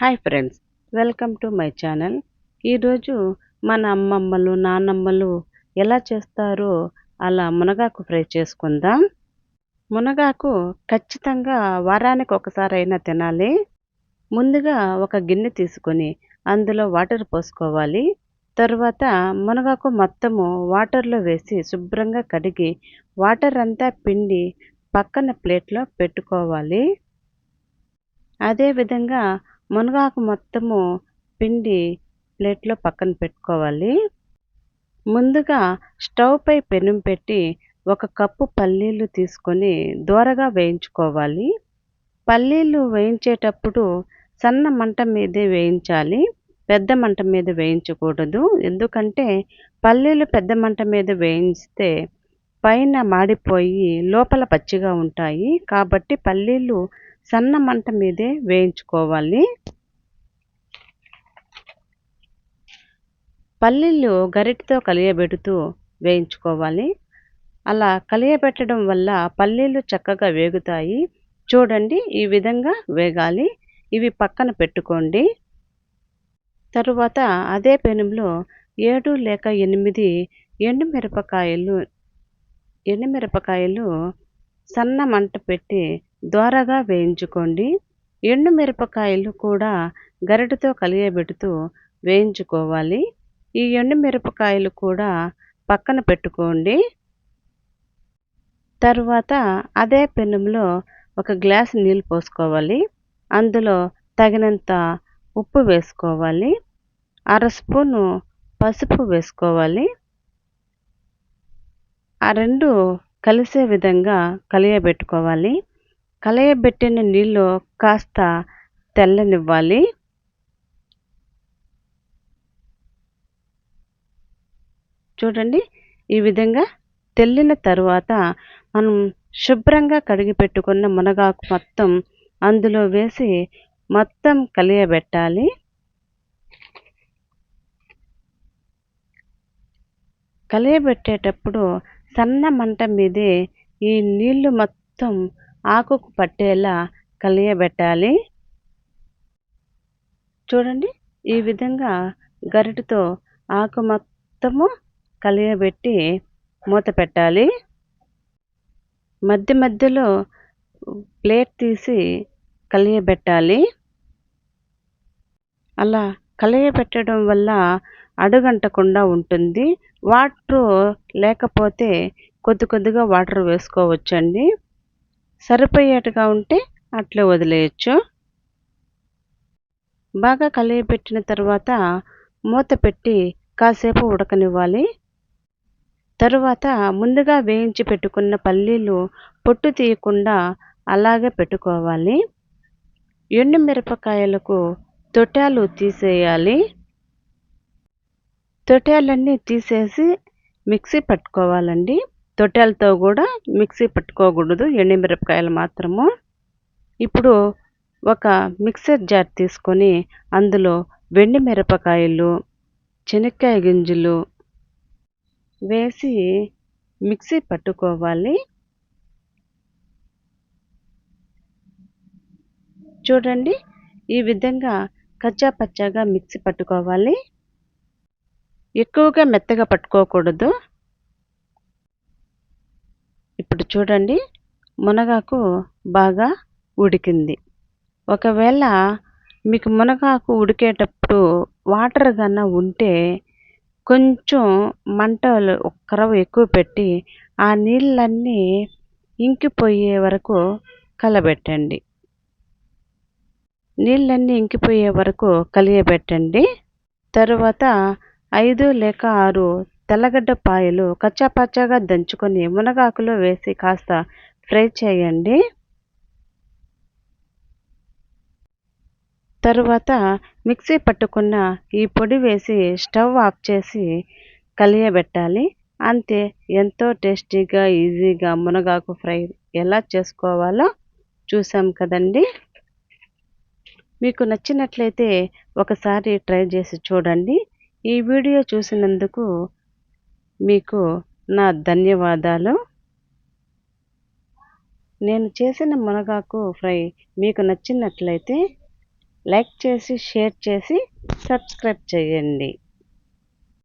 Hi friends welcome to my channel. ఈరోజు మన అమ్మమ్మలు నాన్నమ్మలు ఎలా చేస్తారో అలా మునగాకు ఫ్రై చేసుకుందాం. మునగాకు ఖచ్చితంగా వారానికి ఒకసారి అయినా తినాలి. ముందుగా ఒక గిన్నె తీసుకొని అందులో వాటర్ పోసుకోవాలి. తర్వాత మునగాకు మొత్తము వాటర్లో వేసి శుభ్రంగా కడిగి వాటర్ అంతా పిండి పక్కన ప్లేట్లో పెట్టుకోవాలి. అదేవిధంగా మునగాకు మొత్తము పిండి ప్లేట్లో పక్కన పెట్టుకోవాలి. ముందుగా స్టవ్ పై పెనం పెట్టి ఒక కప్పు పల్లీలు తీసుకొని దూరగా వేయించుకోవాలి. పల్లీలు వేయించేటప్పుడు సన్న మంట మీదే వేయించాలి. పెద్ద మంట మీద వేయించకూడదు. ఎందుకంటే పల్లీలు పెద్ద మంట మీద వేయిస్తే పైన మాడిపోయి లోపల పచ్చిగా ఉంటాయి. కాబట్టి పల్లీలు సన్న మంట మీదే వేయించుకోవాలి. పల్లీలు గరిటతో కలియబెడుతూ వేయించుకోవాలి. అలా కలియబెట్టడం వల్ల పల్లీలు చక్కగా వేగుతాయి. చూడండి ఈ విధంగా వేగాలి. ఇవి పక్కన పెట్టుకోండి. తరువాత అదే పెనంలో ఏడు లేక ఎనిమిది ఎండుమిరపకాయలు ఎండుమిరపకాయలు సన్న మంట పెట్టి దోరగా వేయించుకోండి. ఎండుమిరపకాయలు కూడా గరిటతో కలియబెడుతూ వేయించుకోవాలి. ఈ ఎండుమిరపకాయలు కూడా పక్కన పెట్టుకోండి. తర్వాత అదే పెనంలో ఒక గ్లాస్ నీళ్ళు పోసుకోవాలి. అందులో తగినంత ఉప్పు వేసుకోవాలి. అర స్పూను పసుపు వేసుకోవాలి. ఆ రెండు కలిసే విధంగా కలియబెట్టుకోవాలి. కలియబెట్టిన నీళ్ళు కాస్త తెల్లనివ్వాలి. చూడండి ఈ విధంగా తెల్లిన తరువాత మనం శుభ్రంగా కడిగి పెట్టుకున్న మునగాకు మొత్తం అందులో వేసి మొత్తం కలియబెట్టాలి. కలియబెట్టేటప్పుడు సన్న మంట మీదే ఈ నీళ్ళు మొత్తం ఆకుకు పట్టేలా కలియబెట్టాలి? చూడండి ఈ విధంగా గరిటతో ఆకు మొత్తము కలియబెట్టి మూత పెట్టాలి. మధ్య మధ్యలో ప్లేట్ తీసి కలియబెట్టాలి. అలా కలియబెట్టడం వల్ల అడుగంటకుండా ఉంటుంది. వాటర్ లేకపోతే కొద్ది కొద్దిగా వాటర్ వేసుకోవచ్చండి. సరిపోయేట్టుగా ఉంటే అట్లే వదిలేయచ్చు. బాగా కలియబెట్టిన తర్వాత మూత పెట్టి కాసేపు ఉడకనివ్వాలి. తరువాత ముందుగా వేయించి పెట్టుకున్న పల్లీలు పొట్టు తీయకుండా అలాగే పెట్టుకోవాలి. ఎండుమిరపకాయలకు తొట్యాలు తీసేయాలి. తొట్యాలన్నీ తీసేసి మిక్సీ పట్టుకోవాలండి. తొట్టెలతో కూడా మిక్సీ పట్టుకోకూడదు ఎండుమిరపకాయలు మాత్రము. ఇప్పుడు ఒక మిక్సర్ జార్ తీసుకొని అందులో వెండి మిరపకాయలు చెనక్కాయ గింజలు వేసి మిక్సీ పట్టుకోవాలి. చూడండి ఈ విధంగా కచ్చా పచ్చాగా మిక్సీ పట్టుకోవాలి. ఎక్కువగా మెత్తగా పట్టుకోకూడదు. ఇప్పుడు చూడండి మునగాకు బాగా ఉడికింది. ఒకవేళ మీకు మునగాకు ఉడికేటప్పుడు వాటర్ కన్నా ఉంటే కొంచెం మంటలు ఒక్కరవ ఎక్కువ పెట్టి ఆ నీళ్ళన్నీ ఇంకిపోయే వరకు కలబెట్టండి. నీళ్ళన్నీ ఇంకిపోయే వరకు కలియబెట్టండి. తరువాత ఐదు లేక ఆరు తెల్లగడ్డ పాయలు కచ్చాపచ్చాగా దంచుకొని మునగాకులో వేసి కాస్త ఫ్రై చేయండి. తరువాత మిక్సీ పట్టుకున్న ఈ పొడి వేసి స్టవ్ ఆఫ్ చేసి కలియబెట్టాలి. అంతే ఎంతో టేస్టీగా ఈజీగా మునగాకు ఫ్రై ఎలా చేసుకోవాలో చూసాం కదండి. మీకు నచ్చినట్లయితే ఒకసారి ట్రై చేసి చూడండి. ఈ వీడియో చూసినందుకు మీకు నా ధన్యవాదాలు. నేను చేసిన మునగాకు ఫ్రై మీకు నచ్చినట్లయితే లైక్ చేసి షేర్ చేసి సబ్స్క్రైబ్ చేయండి.